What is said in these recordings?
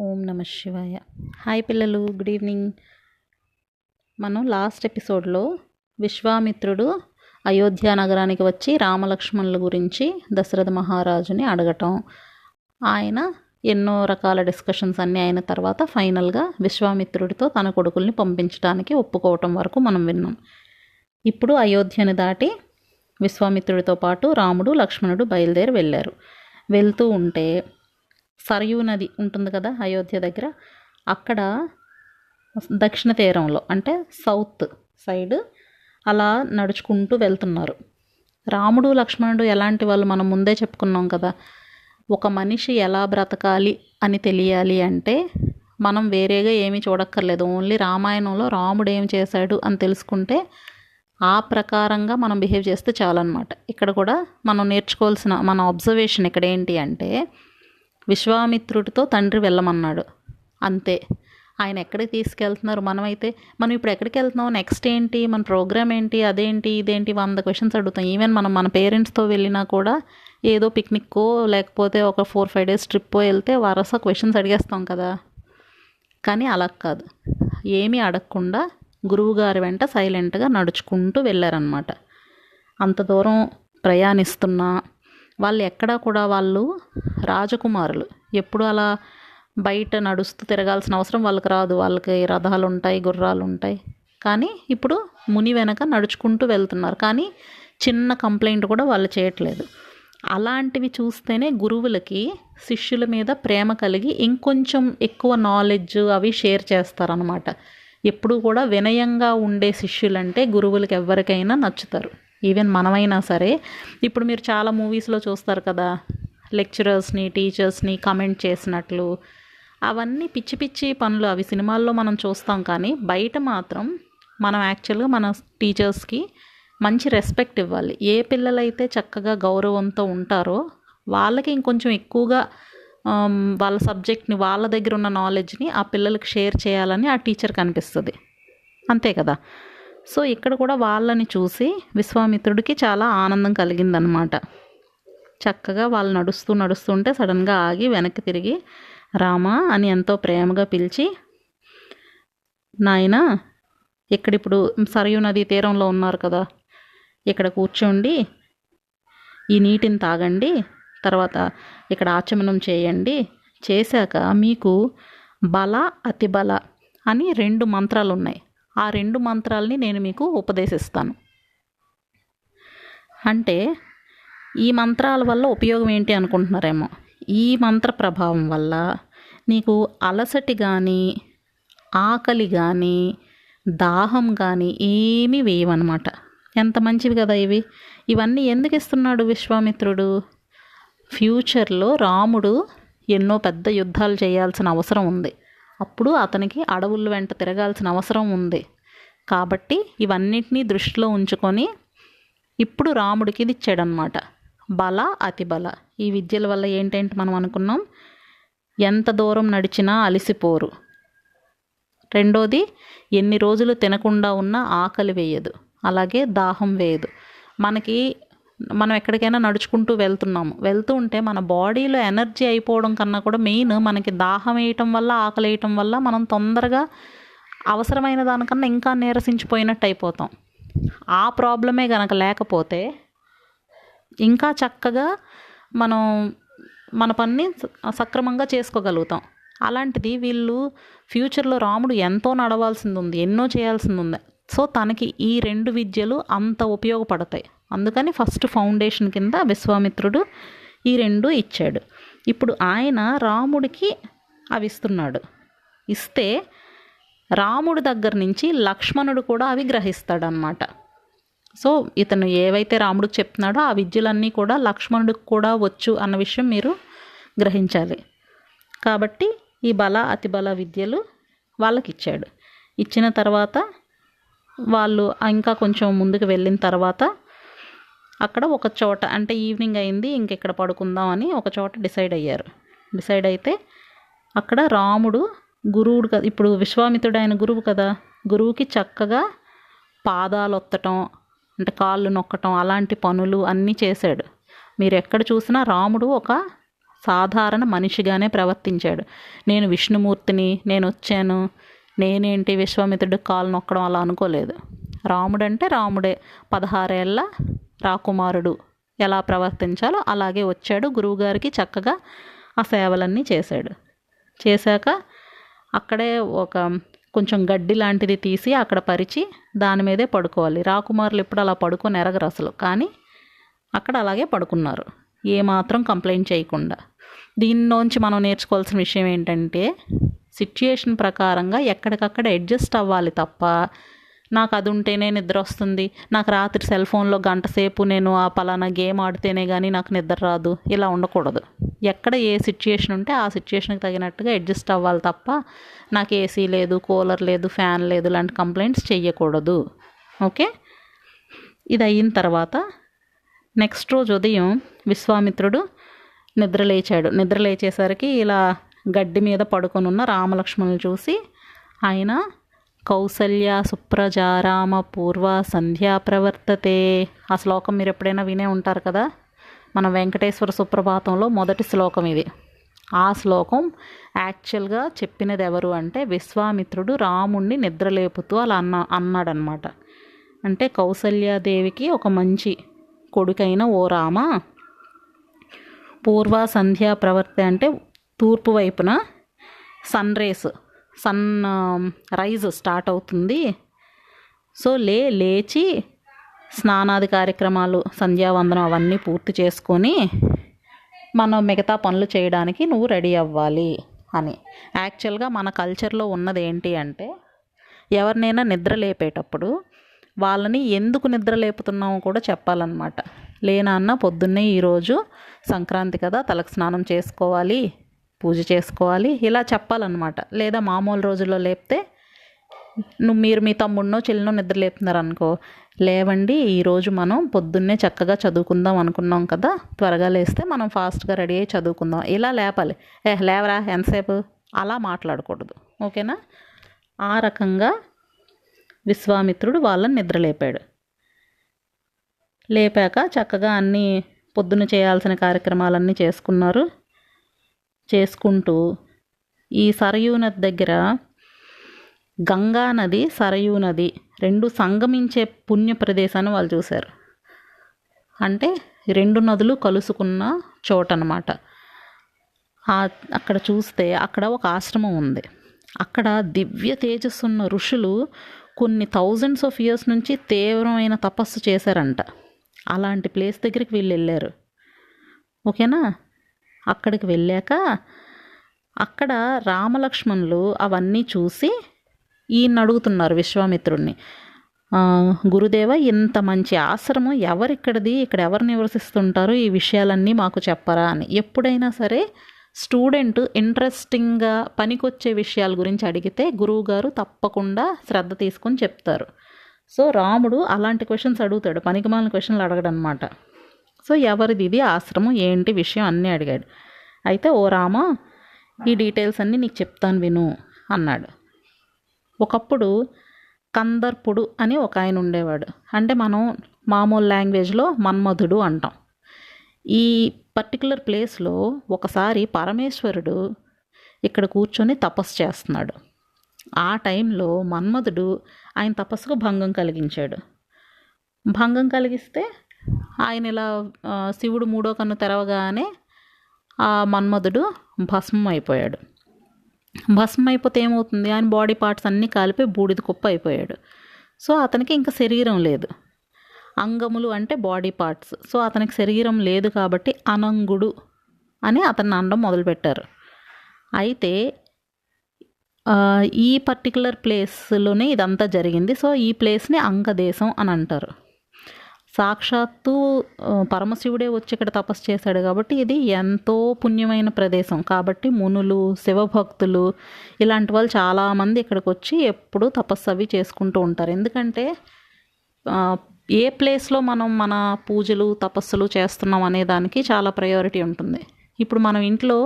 ఓం నమ శివాయ. హాయ్ పిల్లలు గుడ్ ఈవినింగ్. మనం లాస్ట్ ఎపిసోడ్లో విశ్వామిత్రుడు అయోధ్య నగరానికి వచ్చి రామలక్ష్మణుల గురించి దశరథ మహారాజుని అడగటం. ఆయన ఎన్నో రకాల డిస్కషన్స్ అన్నీ అయిన తర్వాత ఫైనల్గా విశ్వామిత్రుడితో తన కొడుకుల్ని పంపించడానికి ఒప్పుకోవటం వరకు మనం విన్నాం. ఇప్పుడు అయోధ్యని దాటి విశ్వామిత్రుడితో పాటు రాముడు లక్ష్మణుడు బయలుదేరి వెళ్ళారు. వెళ్తూ ఉంటే సరయూ నది ఉంటుంది కదా అయోధ్య దగ్గర అక్కడ దక్షిణ తీరంలో అంటే సౌత్ సైడ్ అలా నడుచుకుంటూ వెళ్తున్నారు. రాముడు లక్ష్మణుడు ఎలాంటి వాళ్ళు మనం ముందే చెప్పుకున్నాం కదా ఒక మనిషి ఎలా బ్రతకాలి అని తెలియాలి అంటే మనం వేరేగా ఏమీ చూడక్కర్లేదు. ఓన్లీ రామాయణంలో రాముడు ఏం చేశాడు అని తెలుసుకుంటే ఆ ప్రకారంగా మనం బిహేవ్ చేస్తే చాలన్నమాట. ఇక్కడ కూడా మనం నేర్చుకోవాల్సిన మన అబ్జర్వేషన్ ఇక్కడ ఏంటి అంటే విశ్వామిత్రుడితో తండ్రి వెళ్ళమన్నాడు. అంతే. ఆయన ఎక్కడికి తీసుకెళ్తున్నారు? మనమైతే మనం ఇప్పుడు ఎక్కడికి వెళ్తున్నాం? నెక్స్ట్ ఏంటి? మన ప్రోగ్రామ్ ఏంటి? అదేంటి? ఇదేంటి? వంద క్వశ్చన్స్ అడుగుతాం. ఈవెన్ మనం మన పేరెంట్స్తో వెళ్ళినా కూడా ఏదో పిక్నిక్కో లేకపోతే ఒక ఫోర్ ఫైవ్ డేస్ ట్రిప్పో వెళ్తే వరుస క్వశ్చన్స్ అడిగేస్తాం కదా. కానీ అలా కాదు. ఏమీ అడగకుండా గురువుగారి వెంట సైలెంట్గా నడుచుకుంటూ వెళ్ళారనమాట అంత దూరం ప్రయాణిస్తున్నా వాళ్ళు ఎక్కడా కూడా వాళ్ళు రాజకుమారులు. ఎప్పుడు అలా బయట నడుస్తూ తిరగాల్సిన అవసరం వాళ్ళకి రాదు. వాళ్ళకి రథాలు ఉంటాయి గుర్రాలు ఉంటాయి కానీ ఇప్పుడు ముని వెనక నడుచుకుంటూ వెళ్తున్నారు. కానీ చిన్న కంప్లైంట్ కూడా వాళ్ళు చేయట్లేదు. అలాంటివి చూస్తేనే గురువులకి శిష్యుల మీద ప్రేమ కలిగి ఇంకొంచెం ఎక్కువ నాలెడ్జ్ అవి షేర్ చేస్తారనమాట ఎప్పుడు కూడా వినయంగా ఉండే శిష్యులంటే గురువులకి ఎవరికైనా నచ్చుతారు. ఈవెన్ మనమైనా సరే. ఇప్పుడు మీరు చాలా మూవీస్లో చూస్తారు కదా లెక్చరర్స్ని టీచర్స్ని కమెంట్ చేసినట్లు. అవన్నీ పిచ్చి పిచ్చి పనులు. అవి సినిమాల్లో మనం చూస్తాం కానీ బయట మాత్రం మనం యాక్చువల్గా మన టీచర్స్కి మంచి రెస్పెక్ట్ ఇవ్వాలి. ఏ పిల్లలైతే చక్కగా గౌరవంతో ఉంటారో వాళ్ళకి ఇంకొంచెం ఎక్కువగా వాళ్ళ సబ్జెక్ట్ని వాళ్ళ దగ్గర ఉన్న నాలెడ్జ్ని ఆ పిల్లలకు షేర్ చేయాలని ఆ టీచర్కి అనిపిస్తుంది అంతే కదా? సో ఇక్కడ కూడా వాళ్ళని చూసి విశ్వామిత్రుడికి చాలా ఆనందం కలిగిందనమాట చక్కగా వాళ్ళు నడుస్తూ నడుస్తుంటే సడన్గా ఆగి వెనక్కి తిరిగి రామా అని ఎంతో ప్రేమగా పిలిచి నాయన ఇక్కడిప్పుడు సరయూ నది తీరంలో ఉన్నారు కదా ఇక్కడ కూర్చోండి ఈ నీటిని తాగండి తర్వాత ఇక్కడ ఆచమనం చేయండి. చేశాక మీకు బల అతి బల అని రెండు మంత్రాలు ఉన్నాయి ఆ రెండు మంత్రాలని నేను మీకు ఉపదేశిస్తాను. అంటే ఈ మంత్రాల వల్ల ఉపయోగం ఏంటి అనుకుంటున్నారేమో? ఈ మంత్ర ప్రభావం వల్ల నీకు అలసటి కానీ ఆకలి కానీ దాహం కానీ ఏమీ వేయవన్నమాట. ఎంత మంచివి కదా ఇవి. ఇవన్నీ ఎందుకు ఇస్తున్నాడు విశ్వామిత్రుడు? ఫ్యూచర్లో రాముడు ఎన్నో పెద్ద యుద్ధాలు చేయాల్సిన అవసరం ఉంది. అప్పుడు అతనికి అడవుల వెంట తిరగాల్సిన అవసరం ఉంది. కాబట్టి ఇవన్నిటినీ దృష్టిలో ఉంచుకొని ఇప్పుడు రాముడికి ఇది ఇచ్చాడనమాట బల అతి బల. ఈ విద్యల వల్ల ఏంటంటే మనం అనుకున్నాం? ఎంత దూరం నడిచినా అలసిపోరు. రెండోది ఎన్ని రోజులు తినకుండా ఉన్నా ఆకలి వేయదు. అలాగే దాహం వేయదు. మనకి మనం ఎక్కడికైనా నడుచుకుంటూ వెళ్తున్నాము. వెళ్తూ ఉంటే మన బాడీలో ఎనర్జీ అయిపోవడం కన్నా కూడా మెయిన్ మనకి దాహం వేయటం వల్ల ఆకలి వేయటం వల్ల మనం తొందరగా అవసరమైన దానికన్నా ఇంకా నీరసించిపోయినట్టు అయిపోతాం. ఆ ప్రాబ్లమే కనుక లేకపోతే ఇంకా చక్కగా మనం మన పని సక్రమంగా చేసుకోగలుగుతాం. అలాంటిది వీళ్ళు ఫ్యూచర్లో రాముడు ఎంతో నడవాల్సింది ఉంది ఎన్నో చేయాల్సింది ఉంది. సో తనకి ఈ రెండు విద్యలు అంత ఉపయోగపడతాయి. అందుకని ఫస్ట్ ఫౌండేషన్ కింద విశ్వామిత్రుడు ఈ రెండు ఇచ్చాడు. ఇప్పుడు ఆయన రాముడికి అవి ఇస్తున్నాడు. ఇస్తే రాముడి దగ్గర నుంచి లక్ష్మణుడు కూడా అవి గ్రహిస్తాడనమాట సో ఇతను ఏవైతే రాముడికి చెప్తున్నాడో ఆ విద్యలన్నీ కూడా లక్ష్మణుడికి కూడా వచ్చు అన్న విషయం మీరు గ్రహించాలి. కాబట్టి ఈ బల అతి బల విద్యలు వాళ్ళకి ఇచ్చాడు. ఇచ్చిన తర్వాత వాళ్ళు ఇంకా కొంచెం ముందుకు వెళ్ళిన తర్వాత అక్కడ ఒక చోట అంటే ఈవినింగ్ అయింది ఇంకెక్కడ పడుకుందాం అని ఒక చోట డిసైడ్ అయ్యారు. డిసైడ్ అయితే అక్కడ రాముడు గురువుడు కదా ఇప్పుడు విశ్వామిత్రుడు ఆయన గురువు కదా గురువుకి చక్కగా పాదాలు ఒత్తటం అంటే కాళ్ళు నొక్కటం అలాంటి పనులు అన్నీ చేశాడు. మీరు ఎక్కడ చూసినా రాముడు ఒక సాధారణ మనిషిగానే ప్రవర్తించాడు. నేను విష్ణుమూర్తిని నేను వచ్చాను నేనేంటి విశ్వామిత్రుడు కాలు నొక్కడం అలా అనుకోలేదు. రాముడంటే రాముడే. పదహారేళ్ళ రాకుమారుడు. ఎలా ప్రవర్తించాలో అలాగే వచ్చాడు గురువుగారికి చక్కగా ఆ సేవలన్నీ చేశాడు. చేశాక అక్కడే ఒక కొంచెం గడ్డి లాంటిది తీసి అక్కడ పరిచి దాని మీదే పడుకోవాలి. రాకుమారులు ఎప్పుడు అలా పడుకొని ఎరగరు అసలు. కానీ అక్కడ అలాగే పడుకున్నారు. ఏమాత్రం కంప్లైంట్ చేయకుండా. దీనిలోంచి మనం నేర్చుకోవాల్సిన విషయం ఏంటంటే సిచ్యుయేషన్ ప్రకారంగా ఎక్కడికక్కడ అడ్జస్ట్ అవ్వాలి తప్ప నాకు అది ఉంటేనే నిద్ర వస్తుంది. నాకు రాత్రి సెల్ ఫోన్లో గంట సేపు నేను ఆ పలానా గేమ్ ఆడితేనే కానీ నాకు నిద్ర రాదు. ఇలా ఉండకూడదు. ఎక్కడ ఏ సిచ్యుయేషన్ ఉంటే ఆ సిచ్యుయేషన్కి తగినట్టుగా అడ్జస్ట్ అవ్వాలి తప్ప నాకు ఏసీ లేదు కూలర్ లేదు ఫ్యాన్ లేదు లాంటి కంప్లైంట్స్ చెయ్యకూడదు. ఓకే? ఇది అయిన తర్వాత నెక్స్ట్ రోజు ఉదయం విశ్వామిత్రుడు నిద్ర లేచాడు. నిద్ర లేచేసరికి ఇలా గడ్డి మీద పడుకొని ఉన్న రామలక్ష్మణులు చూసి ఆయన కౌసల్య సుప్రజారామ పూర్వ సంధ్యా ప్రవర్తతే. ఆ శ్లోకం మీరు ఎప్పుడైనా వినే ఉంటారు కదా? మన వెంకటేశ్వర సుప్రభాతంలో మొదటి శ్లోకం ఇది. ఆ శ్లోకం యాక్చువల్గా చెప్పినది ఎవరు అంటే విశ్వామిత్రుడు రాముణ్ణి నిద్రలేపుతూ అలా అన్న అన్నాడనమాట. అంటే కౌసల్యాదేవికి ఒక మంచి కొడుకైన ఓ రామ పూర్వ సంధ్యా ప్రవర్తి అంటే తూర్పు వైపున sun rays sun rise start అవుతుంది. సో లే లేచి స్నానాది కార్యక్రమాలు సంధ్యావందనం అవన్నీ పూర్తి చేసుకొని మనం మిగతా పనులు చేయడానికి నువ్వు రెడీ అవ్వాలి అని. యాక్చువల్గా మన కల్చర్లో ఉన్నది ఏంటి అంటే ఎవరినైనా నిద్ర లేపేటప్పుడు వాళ్ళని ఎందుకు నిద్ర లేపుతున్నామో కూడా చెప్పాలన్నమాట. లేనా అన్న పొద్దున్నే ఈరోజు సంక్రాంతి కదా తలకు స్నానం చేసుకోవాలి. పూజ చేసుకోవాలి. ఇలా చెప్పాలన్నమాట. లేదా మామూలు రోజుల్లో లేపితే నువ్వు మీరు మీ తమ్ముడినో చెల్లినో నిద్ర లేపుతున్నారు అనుకో లేవండి ఈరోజు మనం పొద్దున్నే చక్కగా చదువుకుందాం అనుకున్నాం కదా త్వరగా లేస్తే మనం ఫాస్ట్గా రెడీ అయ్యి చదువుకుందాం. ఇలా లేపాలి. ఏ లేవరా ఎంతసేపు? అలా మాట్లాడకూడదు. ఓకేనా? ఆ రకంగా విశ్వామిత్రుడు వాళ్ళని నిద్ర లేపాడు. లేపాక చక్కగా అన్నీ పొద్దున్న చేయాల్సిన కార్యక్రమాలన్నీ చేసుకున్నారు. చేసుకుంటూ ఈ సరయూ నది దగ్గర గంగా నది సరయూ నది రెండు సంగమించే పుణ్య ప్రదేశాన్ని వాళ్ళు చూశారు. అంటే రెండు నదులు కలుసుకున్న చోట అనమాట అక్కడ చూస్తే అక్కడ ఒక ఆశ్రమం ఉంది. అక్కడ దివ్య తేజస్సున్న ఋషులు కొన్ని థౌజండ్స్ ఆఫ్ ఇయర్స్ నుంచి తీవ్రమైన తపస్సు చేశారంట. అలాంటి ప్లేస్ దగ్గరికి వీళ్ళు వెళ్ళారు. ఓకేనా? అక్కడికి వెళ్ళాక అక్కడ రామలక్ష్మణులు అవన్నీ చూసి ఈయన అడుగుతున్నారు విశ్వామిత్రుడిని గురుదేవ ఇంత మంచి ఆశ్రమం ఎవరిక్కడిది? ఇక్కడ ఎవరు నివసిస్తుంటారు? ఈ విషయాలన్నీ మాకు చెప్పరా? అని. ఎప్పుడైనా సరే స్టూడెంట్ ఇంట్రెస్టింగ్గా పనికొచ్చే విషయాల గురించి అడిగితే గురువుగారు తప్పకుండా శ్రద్ధ తీసుకొని చెప్తారు. సో రాముడు అలాంటి క్వశ్చన్స్ అడుగుతాడు. పనికిమాలిన క్వశ్చన్లు అడగడనమాట సో ఎవరిది ఇది? ఆశ్రమం ఏంటి విషయం అన్నీ అడిగాడు. అయితే ఓ రామ ఈ డీటెయిల్స్ అన్నీ నీకు చెప్తాను విను అన్నాడు. ఒకప్పుడు కందర్పుడు అని ఒక ఆయన ఉండేవాడు. అంటే మనం మామూలు లాంగ్వేజ్లో మన్మధుడు అంటాం. ఈ పర్టికులర్ ప్లేస్లో ఒకసారి పరమేశ్వరుడు ఇక్కడ కూర్చొని తపస్సు చేస్తున్నాడు. ఆ టైంలో మన్మధుడు ఆయన తపస్సుకు భంగం కలిగించాడు. భంగం కలిగిస్తే ఆయన ఇలా శివుడు మూడో కన్ను తెరవగానే ఆ మన్మధుడు భస్మం అయిపోయాడు భస్మం అయిపోతే ఏమవుతుంది? ఆయన బాడీ పార్ట్స్ అన్నీ కలిపి బూడిద కుప్ప అయిపోయాడు. సో అతనికి ఇంకా శరీరం లేదు. అంగములు అంటే బాడీ పార్ట్స్ సో అతనికి శరీరం లేదు కాబట్టి అనంగుడు అని అతన్ని అనడం మొదలుపెట్టారు. అయితే ఈ పర్టికులర్ ప్లేస్లోనే ఇదంతా జరిగింది. సో ఈ ప్లేస్ని అంగదేశం అని అంటారు. సాక్షాత్తు పరమశివుడే వచ్చి ఇక్కడ తపస్సు చేశాడు కాబట్టి ఇది ఎంతో పుణ్యమైన ప్రదేశం. కాబట్టి మునులు శివభక్తులు ఇలాంటి వాళ్ళు చాలామంది ఇక్కడికి వచ్చి ఎప్పుడూ తపస్సు అవి చేసుకుంటూ ఉంటారు. ఎందుకంటే ఏ ప్లేస్లో మనం మన పూజలు తపస్సులు చేస్తున్నాం అనే దానికి చాలా ప్రయారిటీ ఉంటుంది. ఇప్పుడు మనం ఇంట్లో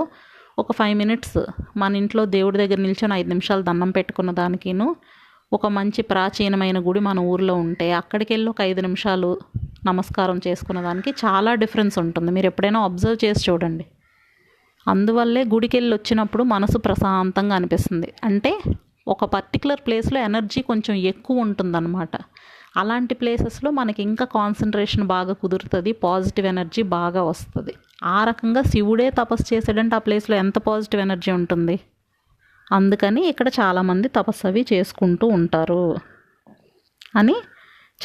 ఒక ఫైవ్ మినిట్స్ మన ఇంట్లో దేవుడి దగ్గర నిల్చొని ఐదు నిమిషాలు దండం పెట్టుకున్న దానికిను ఒక మంచి ప్రాచీనమైన గుడి మన ఊర్లో ఉంటే అక్కడికి వెళ్ళి ఒక ఐదు నిమిషాలు నమస్కారం చేసుకున్న దానికి చాలా డిఫరెన్స్ ఉంటుంది. మీరు ఎప్పుడైనా అబ్జర్వ్ చేసి చూడండి. అందువల్లే గుడికి వెళ్ళి వచ్చినప్పుడు మనసు ప్రశాంతంగా అనిపిస్తుంది. అంటే ఒక పర్టికులర్ ప్లేస్లో ఎనర్జీ కొంచెం ఎక్కువ ఉంటుందన్నమాట. అలాంటి ప్లేసెస్లో మనకి ఇంకా కాన్సన్ట్రేషన్ బాగా కుదురుతుంది పాజిటివ్ ఎనర్జీ బాగా వస్తుంది. ఆ రకంగా శివుడే తపస్సు చేసాడంటే ఆ ప్లేస్లో ఎంత పాజిటివ్ ఎనర్జీ ఉంటుంది? అందుకని ఇక్కడ చాలామంది తపస్సు అవి చేసుకుంటూ ఉంటారు. అని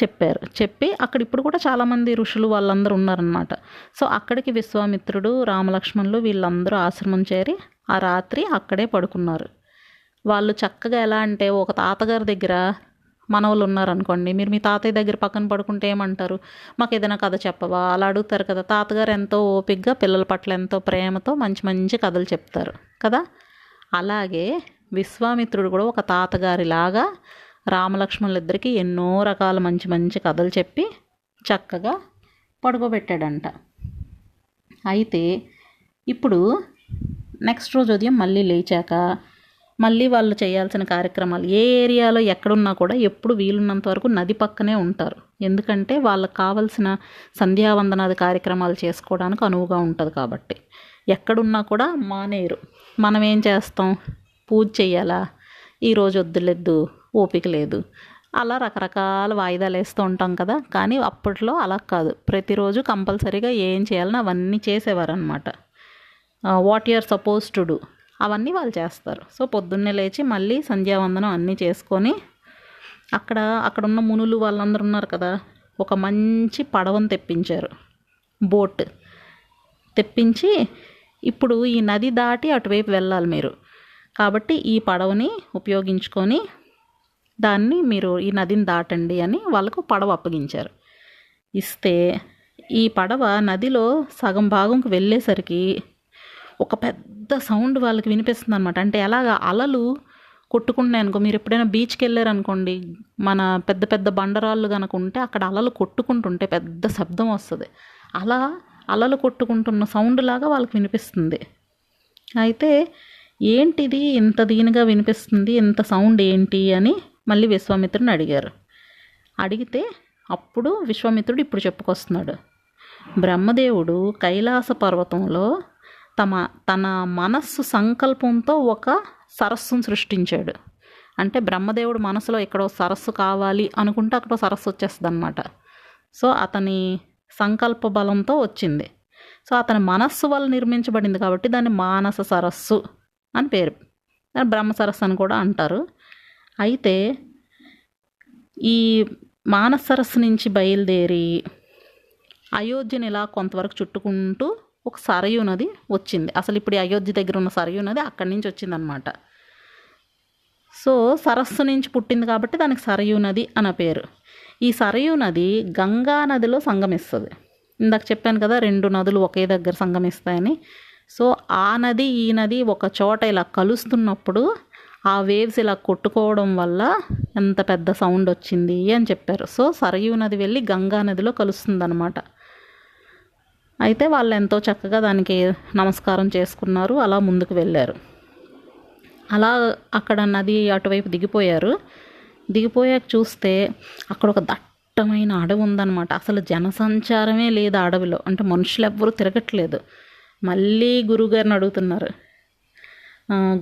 చెప్పారు. చెప్పి అక్కడ ఇప్పుడు కూడా చాలామంది ఋషులు వాళ్ళందరూ ఉన్నారనమాట సో అక్కడికి విశ్వామిత్రుడు రామలక్ష్మణులు వీళ్ళందరూ ఆశ్రమం చేరి ఆ రాత్రి అక్కడే పడుకున్నారు. వాళ్ళు చక్కగా ఎలా అంటే ఒక తాతగారి దగ్గర మనవలు ఉన్నారనుకోండి మీరు మీ తాతయ్య దగ్గర పక్కన పడుకుంటే ఏమంటారు? మాకు ఏదైనా కథ చెప్పవా? అలా అడుగుతారు కదా. తాతగారు ఎంతో ఓపికగా పిల్లల పట్ల ఎంతో ప్రేమతో మంచి మంచి కథలు చెప్తారు కదా. అలాగే విశ్వామిత్రుడు కూడా ఒక తాతగారిలాగా రామలక్ష్మణులిద్దరికీ ఎన్నో రకాల మంచి మంచి కథలు చెప్పి చక్కగా పడుకోబెట్టాడంట. అయితే ఇప్పుడు నెక్స్ట్ రోజు ఉదయం మళ్ళీ లేచాక మళ్ళీ వాళ్ళు చేయాల్సిన కార్యక్రమాలు ఏ ఏరియాలో ఎక్కడున్నా కూడా ఎప్పుడు వీలున్నంత వరకు నది పక్కనే ఉంటారు. ఎందుకంటే వాళ్ళకి కావలసిన సంధ్యావందనాది కార్యక్రమాలు చేసుకోవడానికి అనువుగా ఉంటుంది కాబట్టి. ఎక్కడున్నా కూడా మానేరు. మనం ఏం చేస్తాం? పూజ చేయాలా? ఈరోజు వద్దులేదు ఓపిక లేదు. అలా రకరకాల వాయిదాలు వేస్తూ ఉంటాం కదా కానీ అప్పట్లో అలా కాదు. ప్రతిరోజు కంపల్సరీగా ఏం చేయాలని అవన్నీ చేసేవారనమాట what you are suppose to do అవన్నీ వాళ్ళు చేస్తారు. సో పొద్దున్నే లేచి మళ్ళీ సంధ్యావందనం అన్నీ చేసుకొని అక్కడ అక్కడ ఉన్న మునులు వాళ్ళందరూ ఉన్నారు కదా ఒక మంచి పడవను తెప్పించారు. బోట్. తెప్పించి ఇప్పుడు ఈ నది దాటి అటువైపు వెళ్ళాలి మీరు. కాబట్టి ఈ పడవని ఉపయోగించుకొని దాన్ని మీరు ఈ నదిని దాటండి అని వాళ్ళకు పడవ అప్పగించారు. ఇస్తే ఈ పడవ నదిలో సగం భాగంకి వెళ్ళేసరికి ఒక పెద్ద సౌండ్ వాళ్ళకి వినిపిస్తుంది అనమాట అంటే ఎలాగ అలలు కొట్టుకుంటున్నాయి అనుకో మీరు ఎప్పుడైనా బీచ్కి వెళ్ళారనుకోండి మన పెద్ద పెద్ద బండరాళ్ళు కనుక ఉంటే అక్కడ అలలు కొట్టుకుంటుంటే పెద్ద శబ్దం వస్తుంది. అలా అలలు కొట్టుకుంటున్న సౌండ్ లాగా వాళ్ళకి వినిపిస్తుంది. అయితే ఏంటిది ఇంత దీనిగా వినిపిస్తుంది ఇంత సౌండ్ ఏంటి అని మళ్ళీ విశ్వామిత్రుని అడిగారు. అడిగితే అప్పుడు విశ్వామిత్రుడు ఇప్పుడు చెప్పుకొస్తున్నాడు. బ్రహ్మదేవుడు కైలాస పర్వతంలో తమ తన మనస్సు సంకల్పంతో ఒక సరస్సును సృష్టించాడు. అంటే బ్రహ్మదేవుడు మనసులో ఎక్కడో సరస్సు కావాలి అనుకుంటే అక్కడో సరస్సు వచ్చేస్తుంది అనమాట సో అతని సంకల్ప బలంతో వచ్చింది. సో అతని మనస్సు వల్ల నిర్మించబడింది కాబట్టి దాన్ని మానస సరస్సు అని పేరు. దాన్ని బ్రహ్మ సరస్సు అని కూడా అంటారు. అయితే ఈ మానసరస్సు నుంచి బయలుదేరి అయోధ్యని ఇలా కొంతవరకు చుట్టుకుంటూ ఒక సరయు నది వచ్చింది. అసలు ఇప్పుడు అయోధ్య దగ్గర ఉన్న సరయు నది అక్కడి నుంచి వచ్చిందనమాట సో సరస్సు నుంచి పుట్టింది కాబట్టి దానికి సరయూ నది అన్న పేరు. ఈ సరయు నది గంగా నదిలో సంగమిస్తుంది. ఇందాక చెప్పాను కదా రెండు నదులు ఒకే దగ్గర సంగమిస్తాయని. సో ఆ నది ఈ నది ఒక చోట ఇలా కలుస్తున్నప్పుడు ఆ వేవ్స్ ఇలా కొట్టుకోవడం వల్ల ఎంత పెద్ద సౌండ్ వచ్చింది అని చెప్పారు. సో సరయూ నది వెళ్ళి గంగా నదిలో కలుస్తుందన్నమాట. అయితే వాళ్ళు ఎంతో చక్కగా దానికి నమస్కారం చేసుకున్నారు అలా ముందుకు వెళ్ళారు. అలా అక్కడ నది అటువైపు దిగిపోయారు. దిగిపోయాక చూస్తే అక్కడ ఒక దట్టమైన అడవి ఉందన్నమాట. అసలు జనసంచారమే లేదు అడవిలో. అంటే మనుషులు ఎవ్వరూ తిరగట్లేదు. మళ్ళీ గురువుగారిని అడుగుతున్నారు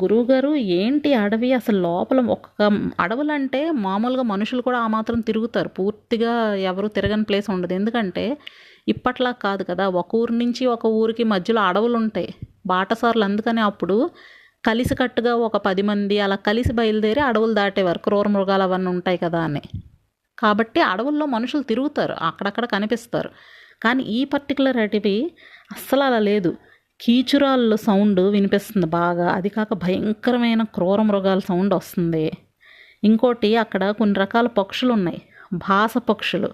గురువుగారు ఏంటి అడవి? అసలు లోపల ఒక్క అడవులంటే మామూలుగా మనుషులు కూడా ఆ మాత్రం తిరుగుతారు. పూర్తిగా ఎవరు తిరగని ప్లేస్ ఉండదు. ఎందుకంటే ఇప్పట్లా కాదు కదా. ఒక ఊరు నుంచి ఒక ఊరికి మధ్యలో అడవులు ఉంటాయి బాటసార్లు అందుకని అప్పుడు కలిసికట్టుగా ఒక పది మంది అలా కలిసి బయలుదేరి అడవులు దాటేవారు క్రూర మృగాలు అవన్నీ ఉంటాయి కదా అని. కాబట్టి అడవుల్లో మనుషులు తిరుగుతారు. అక్కడక్కడ కనిపిస్తారు. కానీ ఈ పర్టికులర్ అడవి అస్సలు అలా లేదు. కీచురాళ్ళ సౌండ్ వినిపిస్తుంది బాగా. అది కాక భయంకరమైన క్రూర మృగాల సౌండ్ వస్తుంది. ఇంకోటి అక్కడ కొన్ని రకాల పక్షులు ఉన్నాయి. భాస పక్షులు.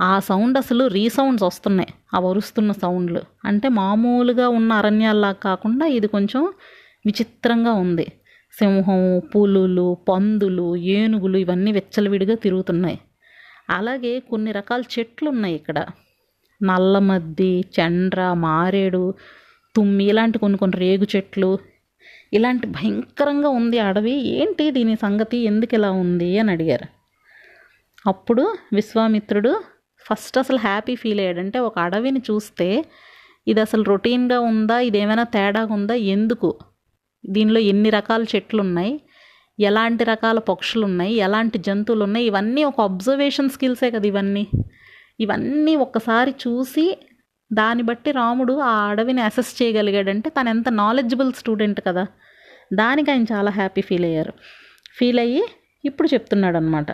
ఆ సౌండ్ అసలు రీసౌండ్స్ వస్తున్నాయి. ఆ వరుస్తున్న సౌండ్లు. అంటే మామూలుగా ఉన్న అరణ్యాల్లా కాకుండా ఇది కొంచెం విచిత్రంగా ఉంది. సింహం పులులు పందులు ఏనుగులు ఇవన్నీ వెచ్చలవిడిగా తిరుగుతున్నాయి. అలాగే కొన్ని రకాల చెట్లు ఉన్నాయి ఇక్కడ. నల్లమద్ది చండ్ర మారేడు తుమ్మి ఇలాంటి కొన్ని కొన్ని రేగు చెట్లు ఇలాంటి భయంకరంగా ఉంది అడవి. ఏంటి దీని సంగతి? ఎందుకు ఇలా ఉంది అని అడిగారు. అప్పుడు విశ్వామిత్రుడు ఫస్ట్ అసలు హ్యాపీ ఫీల్ అయ్యాడు అంటే ఒక అడవిని చూస్తే ఇది అసలు రొటీన్గా ఉందా? ఇది ఏమైనా తేడాగా ఉందా? ఎందుకు? దీనిలో ఎన్ని రకాల చెట్లు ఉన్నాయి ఎలాంటి రకాల పక్షులు ఉన్నాయి ఎలాంటి జంతువులు ఉన్నాయి ఇవన్నీ ఒక అబ్జర్వేషన్ స్కిల్సే కదా ఇవన్నీ. ఇవన్నీ ఒక్కసారి చూసి దాన్ని బట్టి రాముడు ఆ అడవిని అసెస్ చేయగలిగాడంటే తను ఎంత నాలెడ్జబుల్ స్టూడెంట్ కదా. దానికి ఆయన చాలా హ్యాపీ ఫీల్ అయ్యారు. ఫీల్ అయ్యి ఇప్పుడు చెప్తున్నాడు అనమాట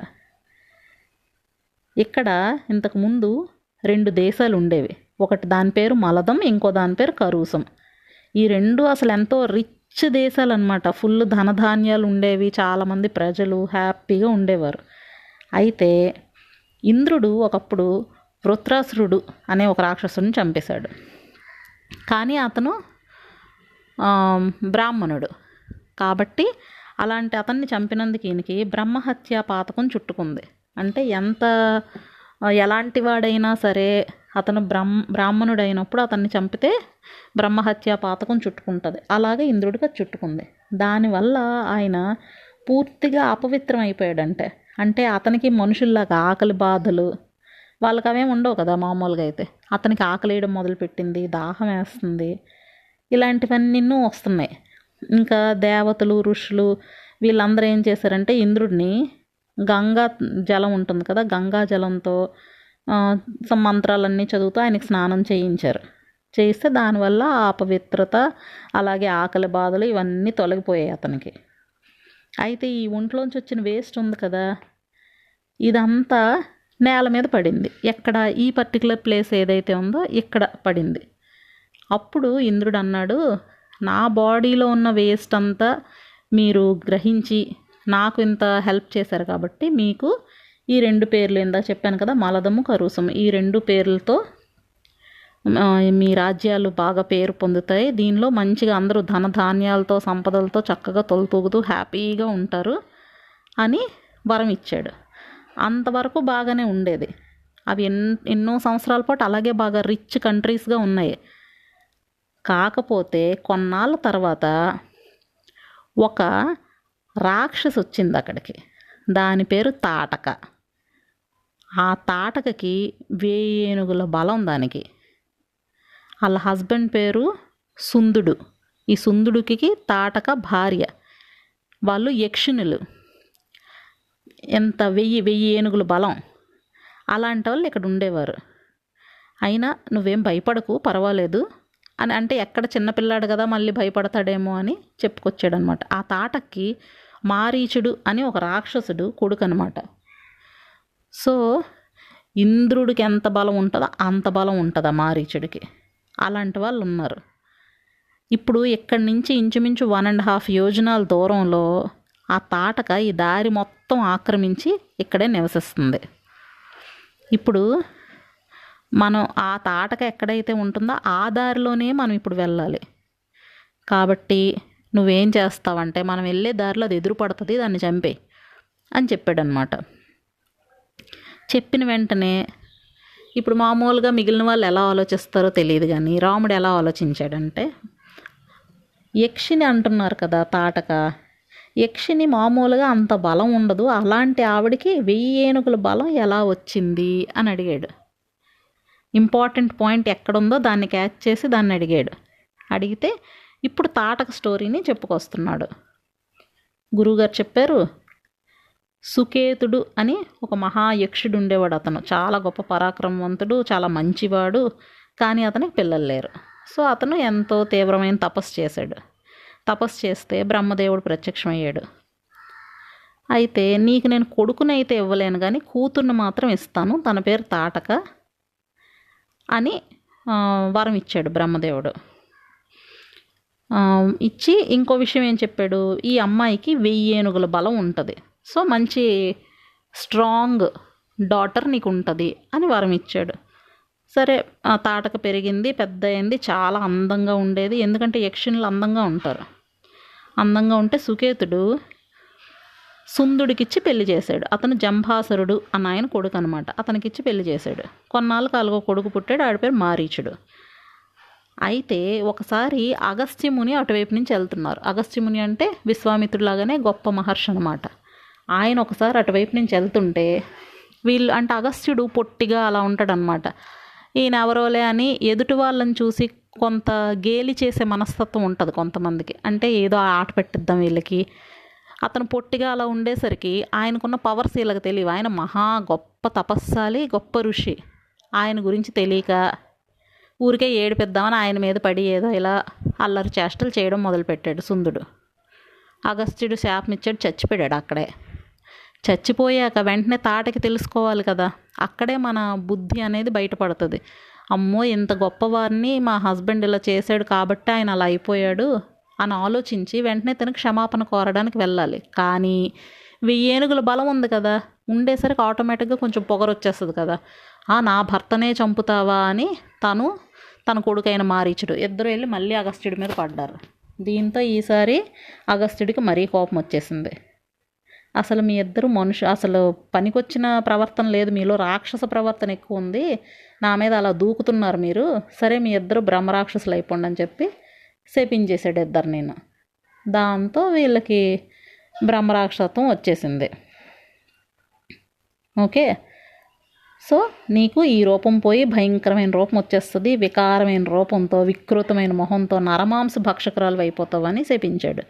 ఇక్కడ ఇంతకుముందు రెండు దేశాలు ఉండేవి. ఒకటి దాని పేరు మలదం ఇంకో దాని పేరు కరూసం. ఈ రెండు అసలు ఎంతో రిచ్ దేశాలు అనమాట ఫుల్ ధనధాన్యాలు ఉండేవి చాలామంది ప్రజలు హ్యాపీగా ఉండేవారు. అయితే ఇంద్రుడు ఒకప్పుడు వృత్రాసురుడు అనే ఒక రాక్షసుని చంపేశాడు. కానీ అతను బ్రాహ్మణుడు. కాబట్టి అలాంటి అతన్ని చంపినందుకు ఈయనకి బ్రహ్మహత్య పాతకం చుట్టుకుంది. అంటే ఎంత ఎలాంటి వాడైనా సరే అతను బ్రహ్మ బ్రాహ్మణుడు అయినప్పుడు అతన్ని చంపితే బ్రహ్మహత్య పాతకం చుట్టుకుంటుంది. అలాగే ఇంద్రుడికి చుట్టుకుంది. దానివల్ల ఆయన పూర్తిగా అపవిత్రం అయిపోయాడంటే అంటే అతనికి మనుషుల్లాగా ఆకలి బాధలు వాళ్ళకి అవేం ఉండవు కదా మామూలుగా అయితే. అతనికి ఆకలి వేయడం మొదలుపెట్టింది దాహం వేస్తుంది. ఇలాంటివన్నీ వస్తున్నాయి. ఇంకా దేవతలు ఋషులు వీళ్ళందరూ ఏం చేశారంటే ఇంద్రుడిని గంగా జలం ఉంటుంది కదా గంగా జలంతో మంత్రాలన్నీ చదువుతూ ఆయనకి స్నానం చేయించారు. చేయిస్తే దానివల్ల అపవిత్రత అలాగే ఆకలి బాధలు ఇవన్నీ తొలగిపోయాయి అతనికి. అయితే ఈ ఒంట్లోంచి వచ్చిన వేస్ట్ ఉంది కదా. ఇదంతా నేల మీద పడింది. ఎక్కడ ఈ పర్టికులర్ ప్లేస్ ఏదైతే ఉందో ఇక్కడ పడింది. అప్పుడు ఇంద్రుడు అన్నాడు నా బాడీలో ఉన్న వేస్ట్ అంతా మీరు గ్రహించి నాకు ఇంత హెల్ప్ చేశారు కాబట్టి మీకు ఈ రెండు పేర్లు ఇందాక చెప్పాను కదా మలదము కరుసము. ఈ రెండు పేర్లతో మీ రాజ్యాలు బాగా పేరు పొందుతాయి. దీనిలో మంచిగా అందరూ ధన ధాన్యాలతో సంపదలతో చక్కగా తొలతూగుతూ హ్యాపీగా ఉంటారు అని వరం ఇచ్చాడు. అంతవరకు బాగానే ఉండేది. అవి ఎన్ ఎన్నో సంవత్సరాల పాటు అలాగే బాగా రిచ్ కంట్రీస్గా ఉన్నాయి. కాకపోతే కొన్నాళ్ళ తర్వాత ఒక రాక్షసి వచ్చింది అక్కడికి. దాని పేరు తాటక. ఆ తాటకకి వేయి ఏనుగుల బలం దానికి. వాళ్ళ హస్బెండ్ పేరు సుందుడు. ఈ సుందుడికి తాటక భార్య. వాళ్ళు యక్షిణులు. ఎంత వెయ్యి వెయ్యి ఏనుగులు బలం? అలాంటి వాళ్ళు ఇక్కడ ఉండేవారు. అయినా నువ్వేం భయపడకు పర్వాలేదు అని అంటే ఎక్కడ చిన్నపిల్లాడు కదా మళ్ళీ భయపడతాడేమో అని చెప్పుకొచ్చాడనమాట. ఆ తాటకి మారీచుడు అని ఒక రాక్షసుడు కొడుకు అనమాట సో ఇంద్రుడికి ఎంత బలం ఉంటుందో అంత బలం ఉంటుంది ఆ మారీచుడికి. అలాంటి వాళ్ళు ఉన్నారు. ఇప్పుడు ఇక్కడి నుంచి ఇంచుమించు వన్ అండ్ హాఫ్ యోజనాల దూరంలో ఆ తాటక ఈ దారి మొత్తం ఆక్రమించి ఇక్కడే నివసిస్తుంది. ఇప్పుడు మనం ఆ తాటక ఎక్కడైతే ఉంటుందో ఆ దారిలోనే మనం ఇప్పుడు వెళ్ళాలి. కాబట్టి నువ్వేం చేస్తావంటే మనం వెళ్ళే దారిలో అది ఎదురు పడుతుంది దాన్ని చంపే అని చెప్పాడనమాట. చెప్పిన వెంటనే ఇప్పుడు మామూలుగా మిగిలిన వాళ్ళు ఎలా ఆలోచిస్తారో తెలియదు కానీ రాముడు ఎలా ఆలోచించాడంటే యక్షిని అంటున్నారు కదా తాటక యక్షిని మామూలుగా అంత బలం ఉండదు. అలాంటి ఆవిడకి వెయ్యి ఏనుగుల బలం ఎలా వచ్చింది? అని అడిగాడు. ఇంపార్టెంట్ పాయింట్ ఎక్కడుందో దాన్ని క్యాచ్ చేసి దాన్ని అడిగాడు. అడిగితే ఇప్పుడు తాటక స్టోరీని చెప్పుకొస్తున్నాడు. గురువుగారు చెప్పారు సుకేతుడు అని ఒక మహాయక్షుడు ఉండేవాడు అతను. చాలా గొప్ప పరాక్రమవంతుడు చాలా మంచివాడు కానీ అతనికి పిల్లలు లేరు. సో అతను ఎంతో తీవ్రమైన తపస్సు చేశాడు. తపస్సు చేస్తే బ్రహ్మదేవుడు ప్రత్యక్షమయ్యాడు. అయితే నీకు నేను కొడుకుని అయితే ఇవ్వలేను కానీ కూతుర్ని మాత్రం ఇస్తాను తన పేరు తాటక అని వరం ఇచ్చాడు బ్రహ్మదేవుడు. ఇచ్చి ఇంకో విషయం ఏం చెప్పాడు? ఈ అమ్మాయికి వెయ్యి ఏనుగుల బలం ఉంటుంది. సో మంచి స్ట్రాంగ్ డాటర్ నీకు ఉంటుంది అని వరం ఇచ్చాడు. సరే తాటక పెరిగింది పెద్ద అయింది చాలా అందంగా ఉండేది. ఎందుకంటే యక్షిణులు అందంగా ఉంటారు. అందంగా ఉంటే సుకేతుడు సుందుడికిచ్చి పెళ్ళి చేశాడు. అతను జంభాసురుడు అన్న ఆయన కొడుకు అనమాట అతనికిచ్చి పెళ్ళి చేశాడు. కొన్నాళ్ళు కాలుగో కొడుకు పుట్టాడు. ఆడి పేరు మారీచుడు. అయితే ఒకసారి అగస్త్యముని అటువైపు నుంచి వెళ్తున్నారు. అగస్త్యముని అంటే విశ్వామిత్రులాగానే గొప్ప మహర్షి అనమాట ఆయన ఒకసారి అటువైపు నుంచి వెళ్తుంటే వీళ్ళు అంటే అగస్త్యుడు పొట్టిగా అలా ఉంటాడనమాట ఈయన ఎవరోలే అని ఎదుటి వాళ్ళని చూసి కొంత గేలి చేసే మనస్తత్వం ఉంటుంది కొంతమందికి. అంటే ఏదో ఆట పెట్టిద్దాం వీళ్ళకి. అతను పొట్టిగా అలా ఉండేసరికి ఆయనకున్న పవర్స్ వీళ్ళకి తెలియవు. ఆయన మహా గొప్ప తపస్సాలి గొప్ప ఋషి. ఆయన గురించి తెలియక ఊరికే ఏడిపిద్దామని ఆయన మీద పడి ఏదో ఇలా అల్లరి చేష్టలు చేయడం మొదలుపెట్టాడు సుందుడు. అగస్త్యుడు శాపమిచ్చాడు చచ్చిపోయాడు అక్కడే. చచ్చిపోయాక వెంటనే తాటకి తెలుసుకోవాలి కదా. అక్కడే మన బుద్ధి అనేది బయటపడుతుంది. అమ్మో ఇంత గొప్పవారిని మా హస్బెండ్ ఇలా చేశాడు కాబట్టి ఆయన అలా అయిపోయాడు అని ఆలోచించి వెంటనే తనకు క్షమాపణ కోరడానికి వెళ్ళాలి. కానీ వెయ్యి ఏనుగుల బలం ఉంది కదా. ఉండేసరికి ఆటోమేటిక్గా కొంచెం పొగరొచ్చేస్తుంది కదా. ఆ నా భర్తనే చంపుతావా అని తను తన కొడుకైన మారీచుడు ఇద్దరు వెళ్ళి మళ్ళీ అగస్త్యుడి మీద పడ్డారు. దీంతో ఈసారి అగస్త్యుడికి మరీ కోపం వచ్చేసింది. అసలు మీ ఇద్దరు మనుషు అసలు పనికొచ్చిన ప్రవర్తన లేదు మీలో రాక్షస ప్రవర్తన ఎక్కువ ఉంది నా మీద అలా దూకుతున్నారు మీరు సరే మీ ఇద్దరు బ్రహ్మరాక్షసులు అయిపోండి అని చెప్పి శపించేశాడు ఇద్దరు నేను దాంతో వీళ్ళకి బ్రహ్మరాక్షసత్వం వచ్చేసింది. ఓకే? సో నీకు ఈ రూపం పోయి భయంకరమైన రూపం వచ్చేస్తుంది వికారమైన రూపంతో వికృతమైన మొహంతో నరమాంస భక్షకురాలు అయిపోతావని శపించాడు.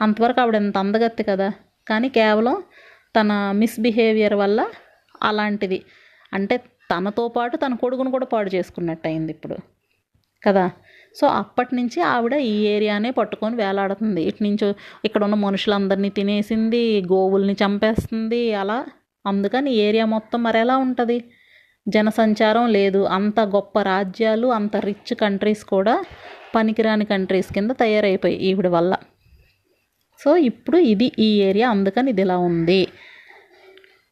అంతవరకు ఆవిడ ఎంత అందగత్తి కదా? కానీ కేవలం తన మిస్బిహేవియర్ వల్ల అలాంటిది. అంటే తనతో పాటు తన కొడుకును కూడా పాడు చేసుకున్నట్టు అయింది ఇప్పుడు. కదా? సో అప్పటి నుంచి ఆవిడ ఈ ఏరియానే పట్టుకొని వేలాడుతుంది. ఇటు నుంచి ఇక్కడ ఉన్న మనుషులందరినీ తినేసింది గోవుల్ని చంపేస్తుంది అలా. అందుకని ఈ ఏరియా మొత్తం మరి ఎలా ఉంటుంది? జనసంచారం లేదు. అంత గొప్ప రాజ్యాలు అంత రిచ్ కంట్రీస్ కూడా పనికిరాని కంట్రీస్ కింద తయారైపోయి ఈవిడ వల్ల. సో ఇప్పుడు ఇది ఈ ఏరియా అందుకని ఇది ఇలా ఉంది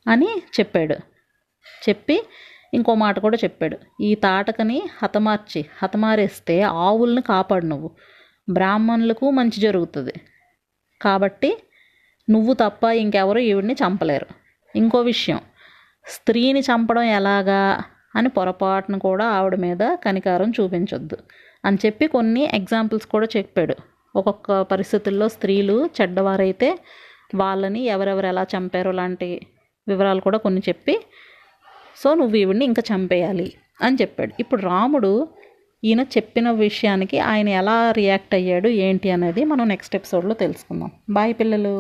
అని చెప్పాడు. చెప్పి ఇంకో మాట కూడా చెప్పాడు. ఈ తాటకని హతమార్చి హతమారేస్తే ఆవుల్ని కాపాడు నువ్వు. బ్రాహ్మణులకు మంచి జరుగుతుంది. కాబట్టి నువ్వు తప్ప ఇంకెవరు ఈవిడిని చంపలేరు. ఇంకో విషయం స్త్రీని చంపడం ఎలాగా అని పొరపాటును కూడా ఆవిడ మీద కనికారం చూపించొద్దు అని చెప్పి కొన్ని ఎగ్జాంపుల్స్ కూడా చెప్పాడు. ఒక్కొక్క పరిస్థితుల్లో స్త్రీలు చెడ్డవారైతే వాళ్ళని ఎవరెవరు ఎలా చంపారో లాంటి వివరాలు కూడా కొన్ని చెప్పి సో నువ్వు ఈవిడిని ఇంకా చంపేయాలి అని చెప్పాడు. ఇప్పుడు రాముడు ఈయన చెప్పిన విషయానికి ఆయన ఎలా రియాక్ట్ అయ్యాడు ఏంటి అనేది మనం నెక్స్ట్ ఎపిసోడ్లో తెలుసుకుందాం. బాయ్ పిల్లలు!